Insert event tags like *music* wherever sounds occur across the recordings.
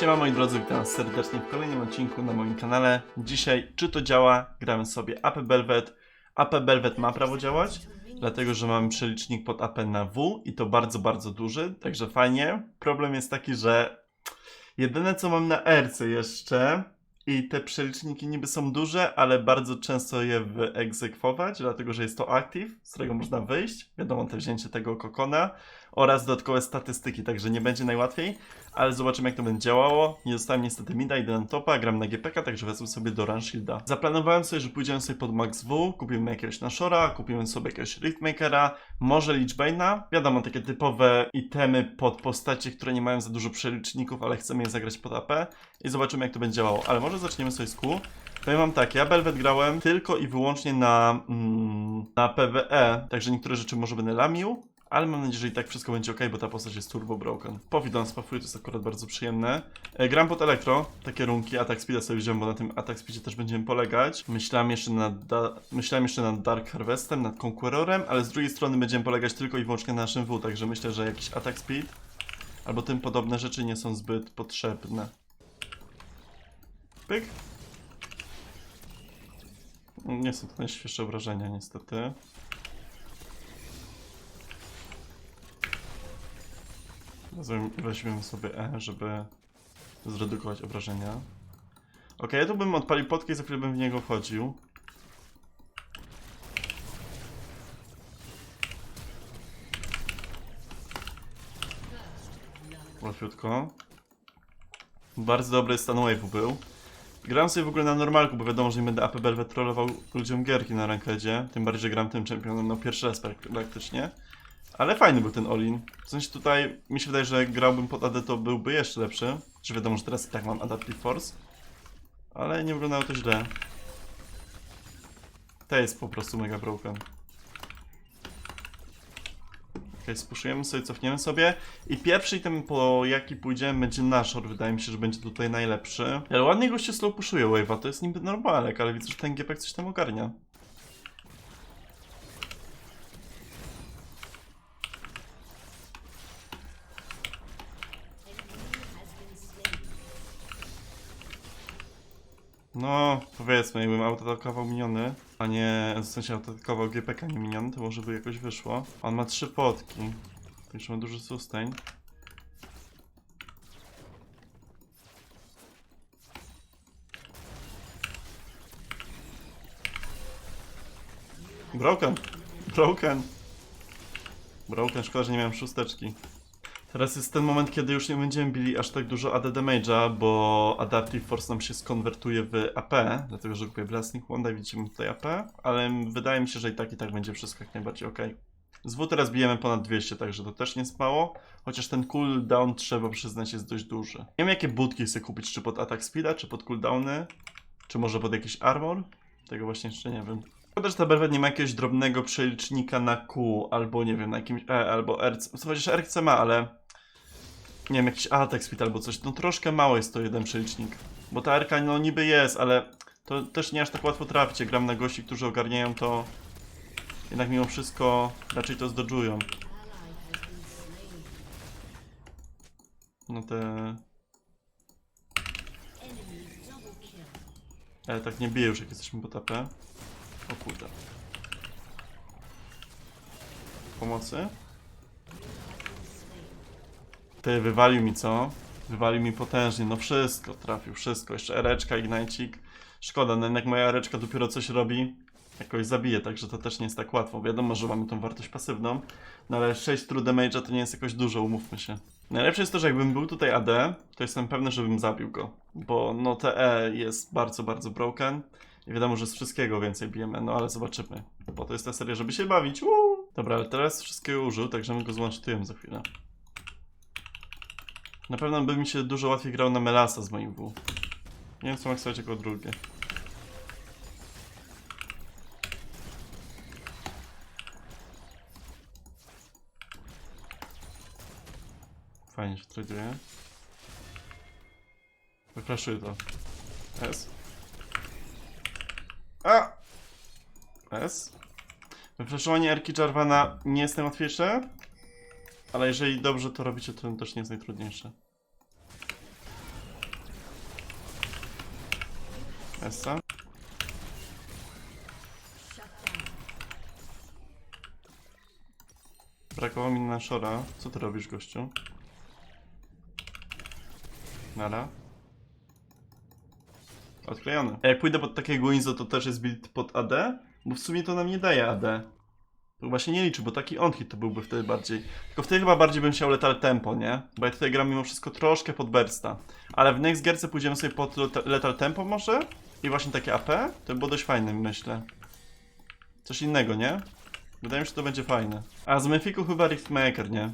Siema moi drodzy, witam serdecznie w kolejnym odcinku na moim kanale. Dzisiaj, czy to działa, gramy sobie AP Belvet. AP Belvet ma prawo działać, dlatego że mamy przelicznik pod AP na W i to bardzo, bardzo duży, także fajnie. Problem jest taki, że jedyne co mam na RC jeszcze i te przeliczniki niby są duże, ale bardzo często je wyegzekwować, dlatego że jest to active, z którego można wyjść. Wiadomo, te wzięcie tego kokona oraz dodatkowe statystyki, także nie będzie najłatwiej, ale zobaczymy jak to będzie działało. Nie dostałem niestety mida, idę na topa, gram na GPK, także wezmę sobie do Run Shielda. Zaplanowałem sobie, że pójdziemy sobie pod Max W, kupimy jakiegoś Nashora, kupimy sobie jakiegoś Riftmakera, może Lichbane'a. Wiadomo, takie typowe itemy pod postacie, które nie mają za dużo przeliczników, ale chcemy je zagrać pod AP i zobaczymy jak to będzie działało. Ale może zaczniemy sobie z Q. Ja mam tak, ja Belvet grałem tylko i wyłącznie na, mm, na PvE, także niektóre rzeczy może będę lamił, ale mam nadzieję, że i tak wszystko będzie ok, bo ta postać jest turbo broken. Powidon spafuję, to jest akurat bardzo przyjemne. E, gram pod elektro, takie runki, atak speeda sobie wziąłem, bo na tym atak speedzie też będziemy polegać. Myślałem jeszcze nad, myślałem jeszcze nad Dark Harvestem, nad Conquerorem, ale z drugiej strony będziemy polegać tylko i wyłącznie na naszym W, także myślę, że jakiś atak speed albo tym podobne rzeczy nie są zbyt potrzebne. Pyk. Nie są to najświeższe obrażenia, niestety. Weźmiemy sobie E, żeby zredukować obrażenia. Ok, ja tu bym odpalił potkę i za chwilę bym w niego wchodził. Łatwiutko. Bardzo dobry stan wave'u był. Gram sobie w ogóle na normalku, bo wiadomo, że nie będę AP Belvet trollował ludziom gierki na rankedzie. Tym bardziej, że gram tym czempionem no pierwszy raz prak- praktycznie. Ale fajny był ten Olin. W sensie tutaj mi się wydaje, że grałbym pod AD to byłby jeszcze lepszy. Że wiadomo, że teraz i tak mam Adaptive Force. Ale nie wyglądało to źle. To jest po prostu mega broken. Okej, spuszujemy sobie, cofniemy sobie. I pierwszy item, po jaki pójdziemy, będzie Nashor. Wydaje mi się, że będzie tutaj najlepszy. Ale ładnie goście slow pushuje wave'a, to jest niby normalek, ale widzę, że ten GPek coś tam ogarnia. No, powiedzmy, jakbym autoatakował miniony, a nie, w sensie autoatakował GPK, nie miniony, to może by jakoś wyszło. On ma trzy potki, także ma duży sustain. Broken! Broken! Broken, szkoda, że nie miałem szósteczki. Teraz jest ten moment, kiedy już nie będziemy bili aż tak dużo AD damage'a, bo Adaptive Force nam się skonwertuje w AP, dlatego że kupię Blasting Wanda, widzimy tutaj AP, ale wydaje mi się, że i tak i tak będzie wszystko jak najbardziej ok. Z W teraz bijemy ponad 200, także to też nie jest mało, chociaż ten cooldown trzeba przyznać jest dość duży. Nie wiem jakie budki sobie kupić, czy pod atak speeda, czy pod cooldowny, czy może pod jakiś armor, tego właśnie jeszcze nie wiem. Szkoda, że ta Belvet nie ma jakiegoś drobnego przelicznika na Q, albo nie wiem, na jakimś E, albo RC. Chociaż RC ma, ale nie wiem, jakiś atak speed albo coś. No troszkę mało jest to jeden przelicznik. Bo ta RK no niby jest, ale to też nie aż tak łatwo trafić. Gram na gości, którzy ogarniają to jednak mimo wszystko raczej to zdodżują. No te... Ale tak nie bije już jak jesteśmy pod AP. O kurde. Pomocy? Ty, wywalił mi co? Wywalił mi potężnie, no wszystko trafił, wszystko. Jeszcze ereczka, ignajcik. Szkoda, no jednak moja ereczka dopiero coś robi. Jakoś zabije, także to też nie jest tak łatwo. Wiadomo, że mamy tą wartość pasywną, no ale 6 true damage'a to nie jest jakoś dużo, umówmy się. Najlepsze jest to, że jakbym był tutaj AD, to jestem pewny, żebym zabił go. Bo no TE jest bardzo, bardzo broken. Wiadomo, że z wszystkiego więcej bijemy, no ale zobaczymy. Bo to jest ta seria, żeby się bawić. Uuu. Dobra, ale teraz wszystkiego użył, także my go złączytujemy za chwilę. Na pewno by mi się dużo łatwiej grał na Melasa z moim W. Nie wiem co maksować jako drugie. Fajnie się traduje. Wyflaszuję to. S. S. Wyflaszowanie Erki Jarvana nie jest najłatwiejsze, ale jeżeli dobrze to robicie, to też nie jest najtrudniejsze. Essa. Brakowało mi na szora. Co ty robisz, gościu? Nara. Odklejony. A jak pójdę pod takiego Inzo, to też jest build pod AD? Bo w sumie to nam nie daje AD. To chyba się nie liczy, bo taki on hit to byłby wtedy bardziej. Tylko wtedy chyba bardziej bym chciał letal tempo, nie? Bo ja tutaj gram mimo wszystko troszkę pod bursta. Ale w next gierce pójdziemy sobie pod leta- letal tempo może? I właśnie takie AP? To by było dość fajne, myślę. Coś innego, nie? Wydaje mi się, że to będzie fajne. A z Mefiku chyba Riftmaker, nie?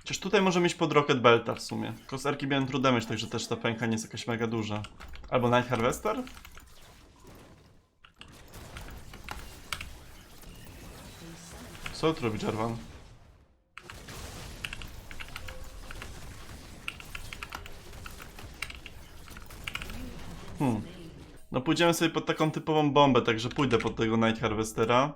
Chociaż tutaj możemy iść pod Rocket Belta w sumie. Tylko z Erki true damage, także też ta pęka nie jest jakaś mega duża. Albo Night Harvester? Co tu robi Jarvan? Hmm. No pójdziemy sobie pod taką typową bombę, także pójdę pod tego Night Harvestera.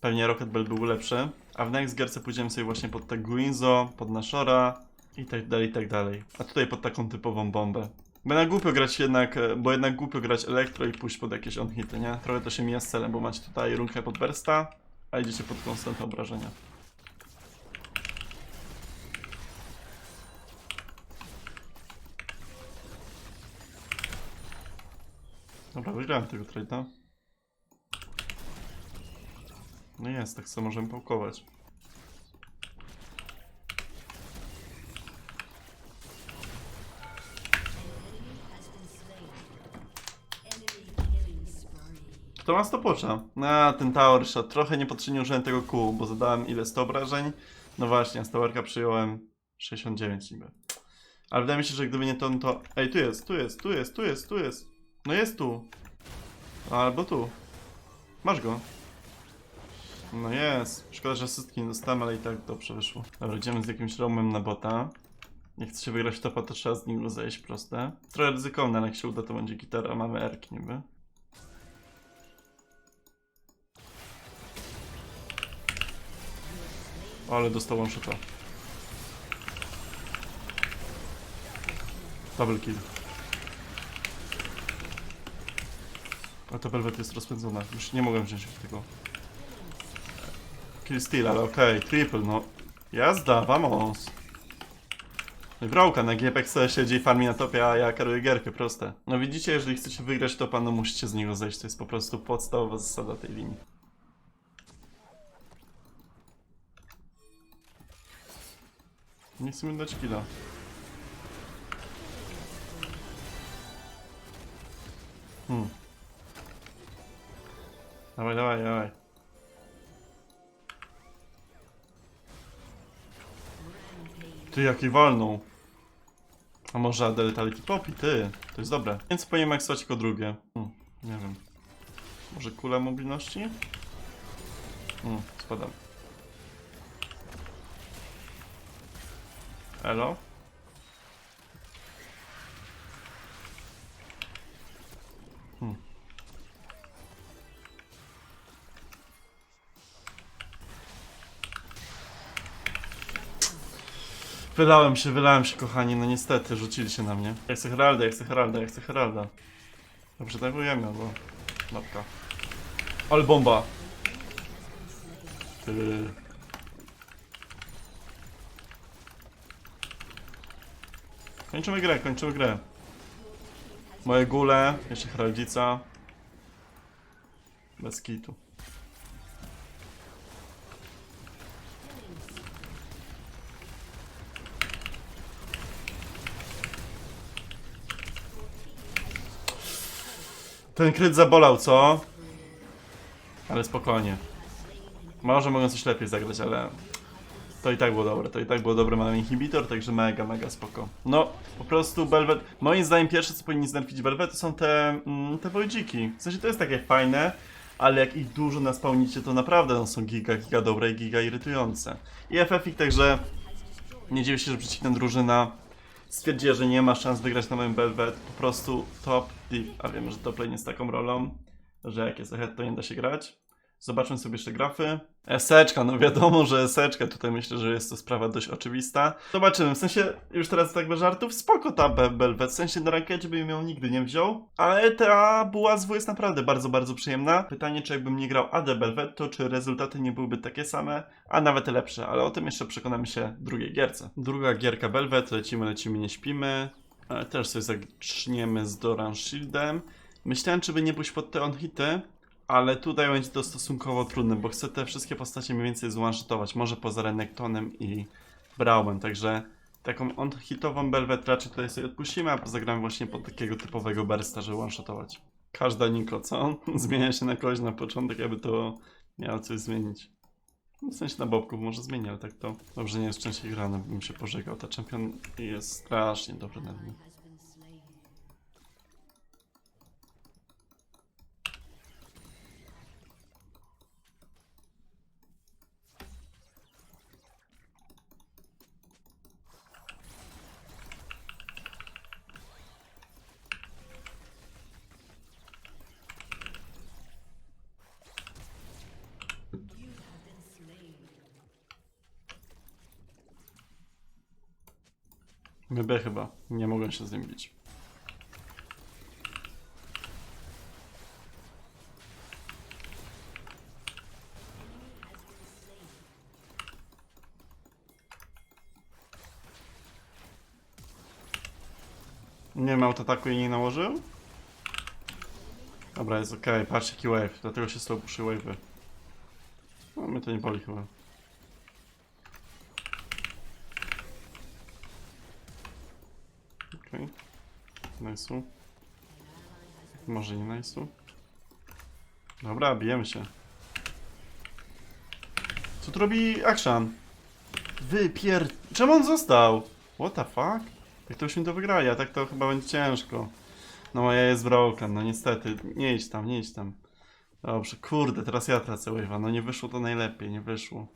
Pewnie Rocket Bell był lepszy. A w next gierce pójdziemy sobie właśnie pod tego Guinzo, pod Nashora i tak dalej, i tak dalej. A tutaj pod taką typową bombę. Bo jednak głupio grać jednak, e, bo jednak głupio grać elektro i pójść pod jakieś on-hity, nie? Trochę to się mija z celem, bo macie tutaj runkę pod bursta, a idziecie pod konstantne obrażenia. Dobra, wygrałem tego trade'a. No jest, tak co możemy pałkować. Kto ma stopocza? A, ten tower shot. Trochę niepotrzebnie użyłem tego kół, bo zadałem ile 100 obrażeń. No właśnie, z towerka przyjąłem 69 niby. Ale wydaje mi się, że gdyby nie to, no to... Ej, tu jest, tu jest, tu jest, tu jest, tu jest. No jest tu. Albo tu. Masz go. No jest. Szkoda, że wszystkie nie dostałem, ale i tak dobrze wyszło. Dobra, idziemy z jakimś roamem na bota. Nie chce się wygrać topa, to trzeba z nim zejść proste. Trochę ryzykowne, ale jak się uda, to będzie gitara. Mamy erki niby. Ale dostał one shota. Double kill. A to Velvet jest rozpędzona. Już nie mogłem wziąć tego. Kill steal, ale okej. Triple, no. Jazda, vamos. No Wrołka na GPX siedzi i farmi na topie, a ja kieruję gierkę, proste. No widzicie, jeżeli chcecie wygrać topa, no musicie z niego zejść. To jest po prostu podstawowa zasada tej linii. Nie chcemy dać killa. Hmm. Dawaj, dawaj, dawaj. Ty, jaki walną. A może Adeletality Poppy, ty. To jest dobre. Więc powinien maksować jako drugie. Hmm, nie wiem. Może kula mobilności? Hmm, spadam. Elo? Hmm. Wylałem się, wylałem się, kochani, no niestety, rzucili się na mnie. Ja chcę Heralda, ja chcę Heralda, ja chcę Heralda. Dobrze, tankujemy, bo... Mapka. Ale bomba! Ty. Kończymy grę, kończymy grę. Moje gule, jeszcze heraldzica. Bez kitu. Ten kryt zabolał, co? Ale spokojnie. Może mogę coś lepiej zagrać, ale to i tak było dobre, to i tak było dobre, mamy inhibitor, także mega, mega spoko. No, po prostu Belvet, moim zdaniem pierwsze co powinni znerfić Belvet to są te, mm, te wojdziki. W sensie to jest takie fajne, ale jak ich dużo naspałnicie, to naprawdę one są giga, giga dobre i giga irytujące. I FF-ik także nie dziwię się, że przeciwna drużyna stwierdziła, że nie ma szans wygrać na moim Belvet, po prostu top div, a wiemy, że top lane jest taką rolą, że jak jest ahead to nie da się grać. Zobaczmy sobie jeszcze grafy. Eseczka, no wiadomo, że eseczka. Tutaj myślę, że jest to sprawa dość oczywista. Zobaczymy, w sensie, już teraz tak bez żartów, spoko ta Be- Belvet. W sensie na rankecie bym ją nigdy nie wziął, ale ta buła z W jest naprawdę bardzo, bardzo przyjemna. Pytanie, czy jakbym nie grał AD Belvet, to czy rezultaty nie byłyby takie same, a nawet lepsze, ale o tym jeszcze przekonamy się w drugiej gierce. Druga gierka Belvet, lecimy, lecimy, nie śpimy. E, Też sobie zaczniemy z Doran Shieldem. Myślałem, czy by nie pójść pod te on-hity, ale tutaj będzie to stosunkowo trudne, bo chcę te wszystkie postacie mniej więcej zwanshotować. Może poza Renektonem i Braunem, także taką on-hitową Belvet raczej tutaj sobie odpuścimy, a zagramy właśnie pod takiego typowego bursta, żeby one-shotować. Każda Niko, co? *laughs* Zmienia się na kogoś na początek, aby to miało coś zmienić. W sensie na bobków może zmieni, ale tak to dobrze nie jest częściej grane, bym się pożegał. Ta czempion jest strasznie dobry na nim. My B chyba. Nie mogłem się z nim bić. Nie wiem, autoataku jej nie nałożył? Dobra, jest okej, patrz jaki wave, dlatego się slow puszy wave'y. No, mnie to nie boli chyba. Okej. Nice'u. Może nie nice'u. Dobra, bijemy się. Co tu robi Akshan? Wypier... Czemu on został? What the fuck? Tak to byśmy to wygrali, a tak to chyba będzie ciężko. No moja jest broken, no niestety. Nie idź tam, nie idź tam. Dobrze, kurde, teraz ja tracę wave'a. No nie wyszło to najlepiej, nie wyszło.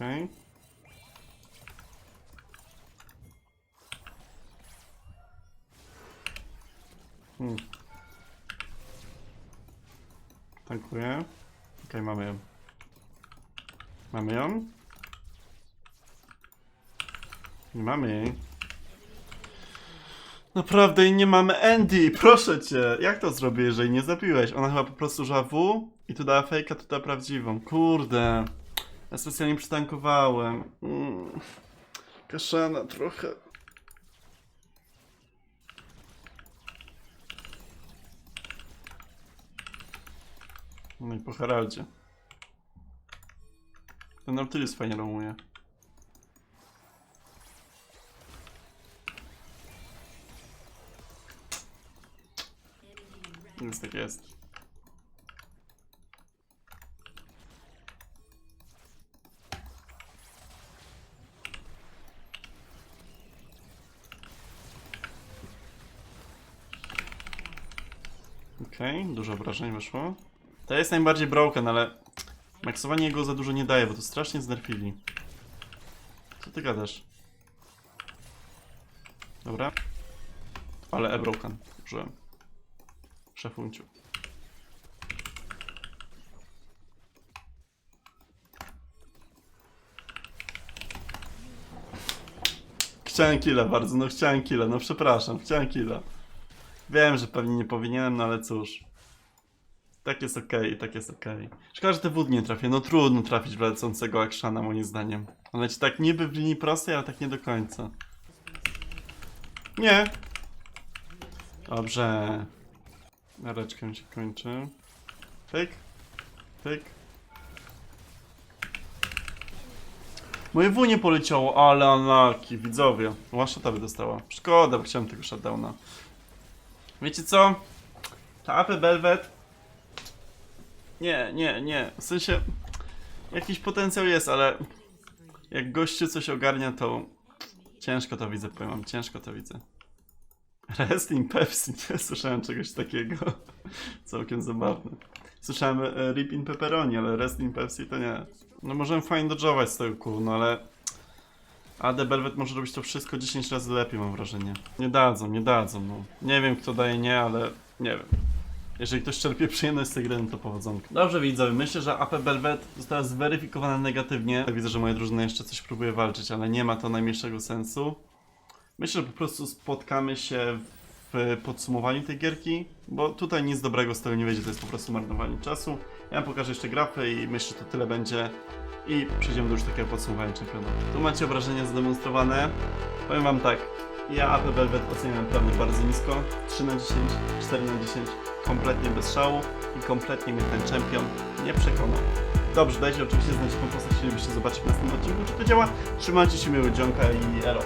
Okej. Hmm. Tankuję. Okej, mamy ją. Mamy ją? Nie mamy jej. Naprawdę jej nie mamy Andy, proszę cię. Jak to zrobię, jeżeli nie zabiłeś? Ona chyba po prostu użyła W i tu dała fejka, tu prawdziwą. Kurde. Ja specjalnie przytankowałem. Mm. Kaszana trochę. No i po Heraldzie. Ten Nautilus fajnie roamuje. Więc tak jest. Okej, dużo obrażeń wyszło. To jest najbardziej broken, ale maksowanie jego za dużo nie daje, bo to strasznie znerfili. Co ty gadasz? Dobra. Ale e-broken użyłem. Szefunciu. Chciałem killa bardzo, no chciałem killa, no przepraszam, chciałem killa. Wiem, że pewnie nie powinienem, no ale cóż. Tak jest okej, tak jest okej. Szkoda, że te wód nie trafię. No trudno trafić w lecącego Akshana, moim zdaniem. On leci tak niby w linii prostej, ale tak nie do końca. Nie. Dobrze. Nareczkę mi się kończy. Pyk. Pyk. Moje W nie poleciało, ale unlucky, widzowie. Łaszota by dostała. Szkoda, bo chciałem tego shutdowna. Wiecie co? Ta AP Belvet. Nie, nie, nie. W sensie. Jakiś potencjał jest, ale. Jak gościu coś ogarnia, to. Ciężko to widzę, powiem wam, ciężko to widzę. Wrestling Pepsi, *laughs* nie słyszałem czegoś takiego. Całkiem zabawne. Słyszałem e, Rip in Pepperoni, ale Wrestling Pepsi to nie. No możemy fajnie dodżować z tego kół, no ale... AD Belvet może robić to wszystko 10 razy lepiej, mam wrażenie. Nie dadzą, nie dadzą, no. Nie wiem kto daje nie, ale nie wiem. Jeżeli ktoś czerpie przyjemność z tej gry, no to powodzonka. Dobrze widzowie, myślę, że AP Belvet została zweryfikowana negatywnie. Widzę, że moja drużyna jeszcze coś próbuje walczyć, ale nie ma to najmniejszego sensu. Myślę, że po prostu spotkamy się w podsumowaniu tej gierki, bo tutaj nic dobrego z tego nie wyjdzie, to jest po prostu marnowanie czasu. Ja pokażę jeszcze grafy i myślę, że to tyle będzie. I przejdziemy do już takiego podsumowania czempionatu. Tu macie obrażenia zademonstrowane. Powiem wam tak, ja AP Velvet oceniam naprawdę bardzo nisko. 3 na 10, 4 na 10, kompletnie bez szału i kompletnie mnie ten czempion nie przekonał. Dobrze, dajcie oczywiście znać, jaką postać chcielibyście zobaczyć w następnym odcinku, czy to działa. Trzymajcie się miłego dzionka i elo.